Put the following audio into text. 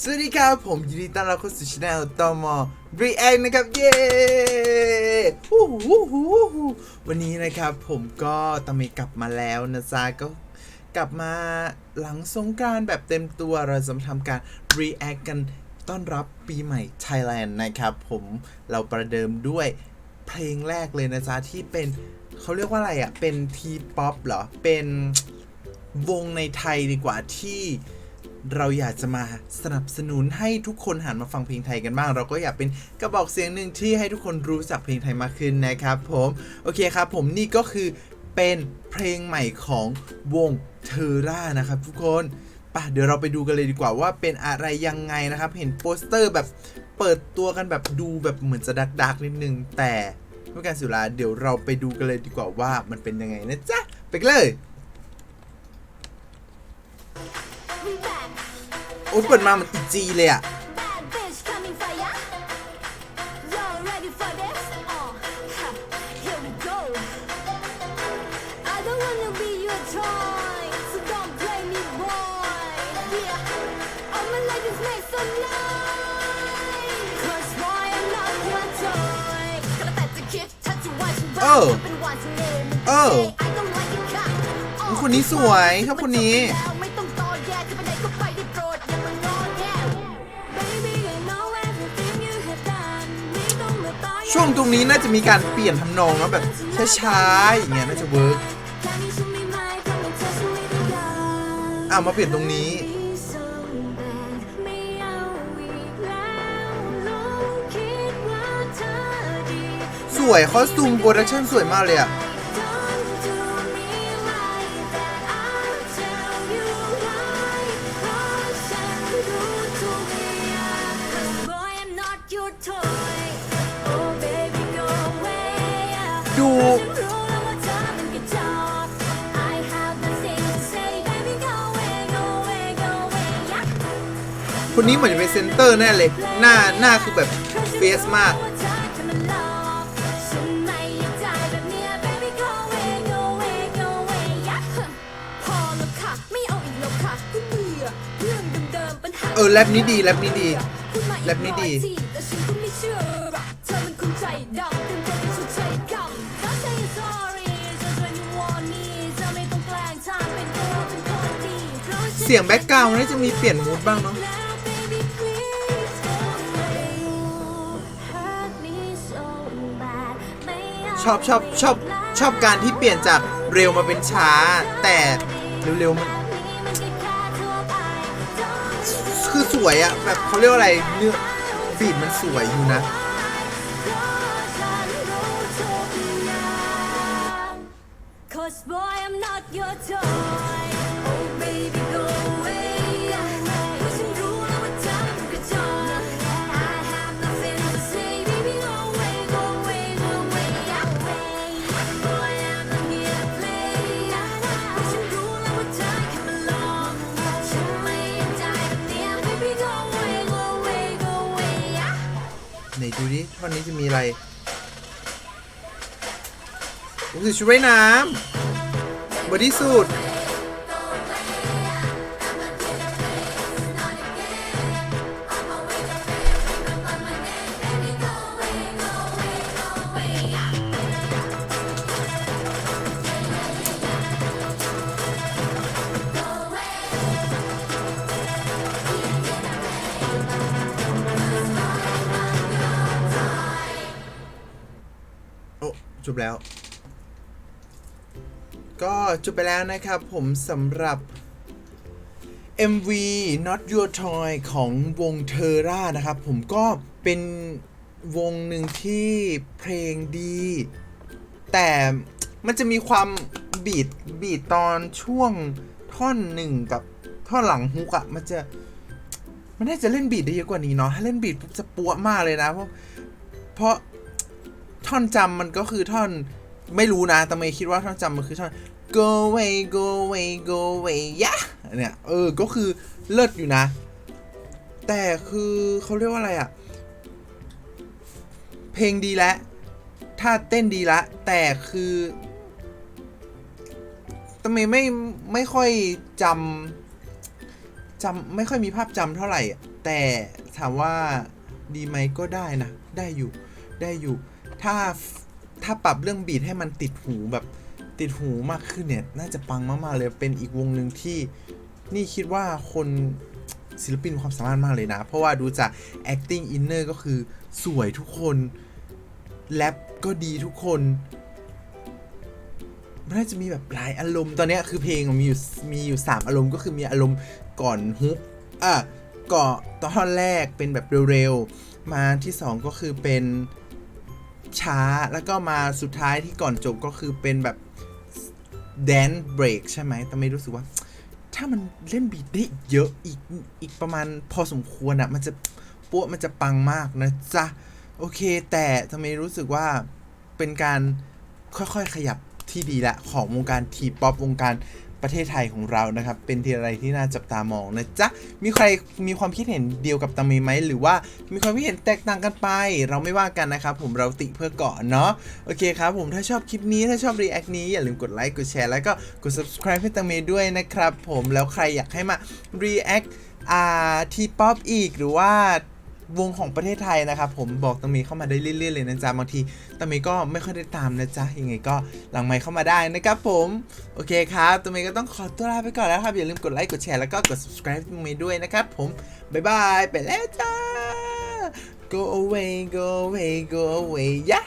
สวัสดีครับผมยินดีต้อนรับเข้าสู่ช anel ตอมอ React นะครับ เย้ฮู้ฮู้ฮู้ฮู้วันนี้นะครับผมก็ตะเมกลับมาแล้วนะจ๊ะก็กลับมาหลังสงกรานต์แบบเต็มตัวเราจะมาทำการ React กันต้อนรับปีใหม่ Thailand นะครับผมเราประเดิมด้วยเพลงแรกเลยนะจ๊ะที่เป็นเขาเรียกว่าอะไรอะ่ะเป็นทีป๊อปเหรอ เป็นวงในไทยดีกว่าที่ เราอยากจะมาสนับสนุนให้ทุกคนหันมาฟังเพลงไทยกันบ้าง เราก็อยากเป็นกระบอกเสียงหนึ่งที่ให้ทุกคนรู้จักเพลงไทยมากขึ้นนะครับผมโอเคครับ ผมนี่ก็คือเป็นเพลงใหม่ของวงเทอร่านะครับ ทุกคนป่ะเดี๋ยวเราไปดูกันเลยดีกว่าว่าเป็นอะไรยังไงนะครับ เห็นโปสเตอร์แบบเปิดตัวกันแบบดูแบบเหมือนจะดักดักนิดนึง แต่เมื่อการสุราเดี๋ยวเราไปดูกันเลยดีกว่าว่ามันเป็นยังไงนะจ๊ะ ไปเลย โอ้ยเปิดมาเหมือนอีจีเลยอะ bad bitch coming for ya. Y'all ready for this? Uh, ha, here we go. I don't wanna be ช่วงตรงนี้น่าจะมีการเปลี่ยนทำนองแล้วแบบช้าๆอย่างเงี้ยน่าจะเวิร์กเพราะมันเธอฉันไม่ต้องการอะมาเปลี่ยนตรงนี้สวยคอสตูมโปรดักชั่นสวยมากเลยอะ คนนี้เหมือนจะเป็นเซนเตอร์แน่เลย หน้าหน้าคือแบบเฟสมาก เออแรปนี้ดีแรปนี้ดีแรปนี้ดีเสียงแบ็กกราวน์นี่จะมีเปลี่ยนมูดบ้างเนาะ ชอบชอบชอบชอบการที่เปลี่ยนจากเร็วมาเป็นช้า แต่เร็วๆมันคือสวยอะแบบเขาเรียกว่าอะไรเนื้อฟีดมันสวยอยู่นะ วันนี้จะมีอะไรโอ้ยชุดว่ายน้ำบอดี้สูท โอ้จบแล้ว ก็จบไปแล้วนะครับผมสำหรับ MV Not Your Toy ของวงเทอร่านะครับ ผมก็เป็นวงหนึ่งที่เพลงดี แต่มันจะมีความบีดบีดตอนช่วงท่อนหนึ่งกับท่อนหลังฮุกอะมันจะ มันน่าจะเล่นบีดได้เยอะกว่านี้เนาะถ้าเล่นบีดปุ๊บจะปัวมากเลยนะ เพราะเพราะ ท่อนจำมันก็คือท่อนไม่รู้นะ แต่ไม่คิดว่าท่อนจำมันคือท่อน go away go away go away ยะเนี่ยเออ ก็คือเลิศอยู่นะ แต่คือเขาเรียกว่าอะไรอะเพลงดีแล้วถ้าเต้นดีละ แต่คือทำไมไม่ไม่ค่อยจำจำไม่ค่อยมีภาพจำเท่าไหร่ แต่ถามว่าดีไหมก็ได้นะ ได้อยู่ได้อยู่ ถ้าถ้าปรับเรื่องบีทให้มันติดหูแบบติดหูมากขึ้นเนี่ย น่าจะปังมากๆเลย เป็นอีกวงหนึ่งที่นี่คิดว่าคนศิลปินความสามารถมากเลยนะ เพราะว่าดูจาก acting inner ก็คือสวยทุกคนแรปก็ดีทุกคน มันน่าจะมีแบบหลายอารมณ์ ตอนนี้คือเพลงมีอยู่มีอยู่ 3 อารมณ์ก็คือมีอารมณ์ก่อนฮุกอะก่อนตอนแรกเป็นแบบเร็วๆ มาที่ 2 ก็คือเป็น ช้าแล้วก็มาสุดท้ายที่ก่อนจบก็คือเป็นแบบแดนเบรกใช่ไหมแต่ไม่รู้สึกว่า ถ้ามันเล่นบีทได้เยอะอีกอีกประมาณพอสมควรอะมันจะปั้วมันจะปังมากนะจ๊ะ โอเค แต่ทำไมรู้สึกว่าเป็นการค่อยๆขยับที่ดีละของวงการทีป๊อปวงการ ประเทศไทยของเรานะครับ เป็นที่อะไรที่น่าจับตามองนะจ๊ะ มีใครมีความคิดเห็นเดียวกับตังเมไหมหรือว่ามีความคิดเห็นแตกต่างกันไป เราไม่ว่ากันนะครับ ผมเราติเพื่อเกาะเนาะโอเคครับผมถ้าชอบคลิปนี้ถ้าชอบรีแอคนี้อย่าลืมกดไลค์กดแชร์แล้วก็กด subscribe ให้ตังเมด้วยนะครับ ผมแล้วใครอยากให้มา react อ่าทีป๊อปอีกหรือว่า วงของประเทศไทยนะครับผมบอกตังมีเข้ามาได้เรื่อยๆเลยนะจ๊ะบางทีตังมีก็ไม่ค่อยได้ตามนะจ๊ะยังไงก็หลังไมค์เข้ามาได้นะครับผมโอเคครับตังมีก็ต้องขอตัวลาไปก่อนแล้วครับอย่าลืมกดไลค์กดแชร์แล้วก็กด subscribe ตังมีด้วยนะครับผมบ๊ายบายไปแล้วจ้า go away go away go away yeah